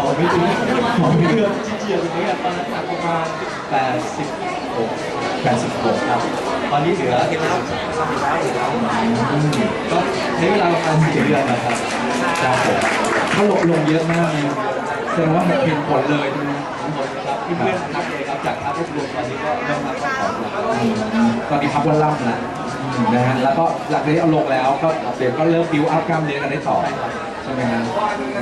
อไม่ถึงหอมเกือบเฉียดๆอย่างนี้ยตอนนั้นหนักประมาณ86 86ครับ ตอนนี้เหลือเห็นแล้วทำอยู่แล้วเห็นแล้วก็ใช้เวลาประมาณสี่เดือนนะครับครับผมถ้าลงลงเยอะมากเลยแสดงว่ามันเห็นผลเลยทั้งหมดครับที่เพื่อนทักเลยครับจากค่ารวบรวมตอนนี้ก็เริ่มมาของแล้วตอนนี้พักวันล่ำแล้ว นะฮะแล้วก็หลังจากนี้เอาลงแล้วก็เดี๋ยวก็เริ่มบิวอัพกล้ามเนื้อกันได้ต่อใช่ไหมฮะ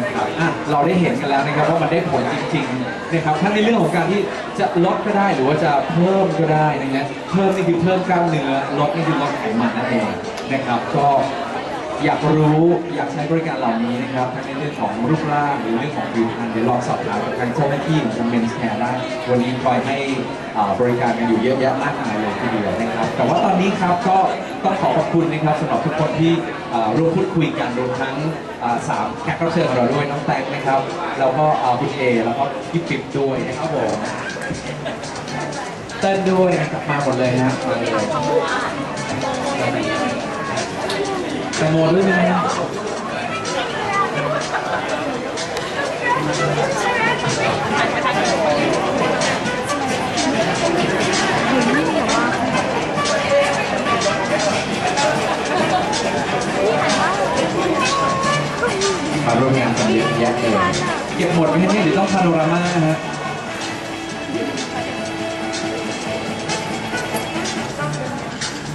นะครับอะเราได้เห็นกันแล้วนะครับว่ามันได้ผลจริงๆนะครับทั้งในเรื่องของการที่จะลดก็ได้หรือว่าจะเพิ่มก็ได้นะฮะเพิ่มนี่คือเพิ่มกล้ามเนื้อลดนี่คือลดไขมันนั่นเองนะครับก็ อยากรู้อยากใช้บริการเหล่านี้นะครับทั้งในเรื่องของรูปร่างหรือเรื่องของผิวพรรณเดี๋ยวลองสอบถามกับทางเจ้าหน้าที่ของเมนส์แคร์ได้วันนี้คอยให้อ่าบริการกันอยู่เยอะแยะมากมายเลยทีเดียวนะครับ แต่ว่าตอนนี้ครับก็ต้องขอขอบคุณนะครับสำหรับทุกคนที่อ่าร่วมพูดคุยกันรวมทั้งอ่าสามแขกรับเชิญของเราด้วยน้องแตงนะครับแล้วก็อ่าคุณเอแล้วก็พี่ปิ๊บด้วยนะครับผมเต้นด้วยนะครับมาหมดเลยนะมาเลย แตงโมด้วยไหมครับมาร่วมงานกันเยอะแยะเลยเก็บหมดไหมเนี่ยเดี๋ยวต้องพาโนรามาฮะ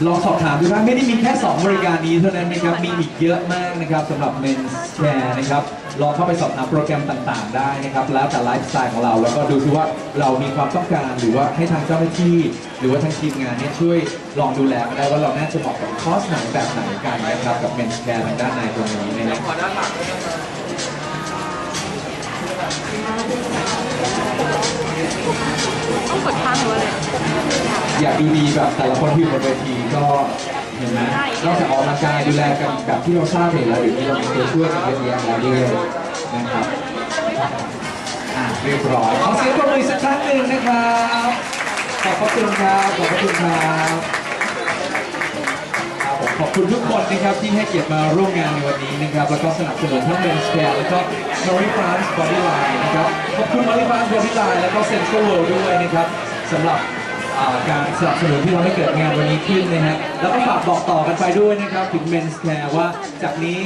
ลองสอบถามดูว่าไม่ได้มีแค่ 2 บริการนี้เท่านั้นนะครับ มีอีกเยอะมากนะครับสำหรับ Men's Care นะครับ ลองเข้าไปสอบถามโปรแกรมต่างๆ ได้นะครับ แล้วแต่ไลฟ์สไตล์ของเรา แล้วก็ดูซิว่าเรามีความต้องการหรือว่าให้ทางเจ้าหน้าที่ หรือว่าทางทีมงานเนี่ยช่วยลองดูแลกันได้ว่าเราน่าจะเหมาะกับคอร์สไหนแบบไหนกันนะครับกับ Men's Care ทางด้านในตรงนี้นะครับ อยากดีๆแบบแต่ละคนที่อยู่บนเวทีก็เห็นไหมนอกจากออกกำลังกายดูแลกันแบบที่เราทราบเห็นแล้วเดี๋ยวนี้เรามีตัวช่วยกันเยอะแยะแล้วด้วยนะครับอะเรียบร้อยขอเสียงปรบมืออีกสักครั้งหนึ่งนะครับขอบพระคุณครับขอบพระคุณครับครับผมขอบคุณทุกคนนะครับที่ให้เกียรติมาร่วมงานในวันนี้นะครับ แล้วก็สนับสนุนทั้ง Men's Care แล้วก็ m a r i f r a n c e Body Line นะครับขอบคุณ m a r i f r a n c e Body Line แล้วก็ Central World ด้วยนะครับสำหรับอ่า การสนับสนุนที่ทำให้เกิดงานวันนี้ขึ้นนะฮะแล้วก็ฝากบอกต่อกันไปด้วยนะครับถึง Men's Care ว่าจากนี้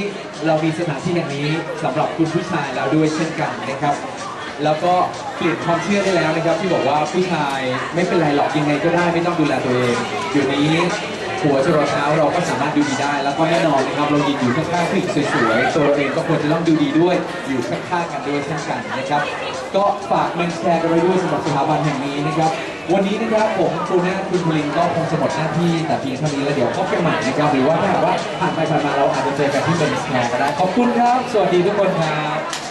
เรามีสถานที่แห่งนี้สำหรับคุณผู้ชายแล้วด้วยเช่นกันนะครับ แล้วก็เปลี่ยนความเชื่อได้แล้วนะครับ ที่บอกว่าผู้ชายไม่เป็นไรหรอกยังไงก็ได้ไม่ต้องดูแลตัวเองเดี๋ยวนี้หัวจรดเท้าเราก็สามารถดูดีได้ แล้วก็แน่นอนนะครับเรายืนอยู่ข้างๆผู้หญิงสวยๆตัวเราเองก็ควรจะต้องดูดีด้วยอยู่ข้างๆกันด้วยเช่นกันนะครับ ก็ฝากแมนแชร์กันไว้ด้วยสำหรับสถาบันแห่งนี้นะครับ วันนี้นะครับผมคุณแม่คุณพลินก็คงจะหมดหน้าที่แต่เพียงเท่านี้แล้วเดี๋ยวพบกันใหม่นะครับหรือว่าถ้าหากว่าผ่านไปผ่านมาเราอาจจะเจอกันที่เมนแชร์ก็ได้ขอบคุณครับ สวัสดีทุกคนครับ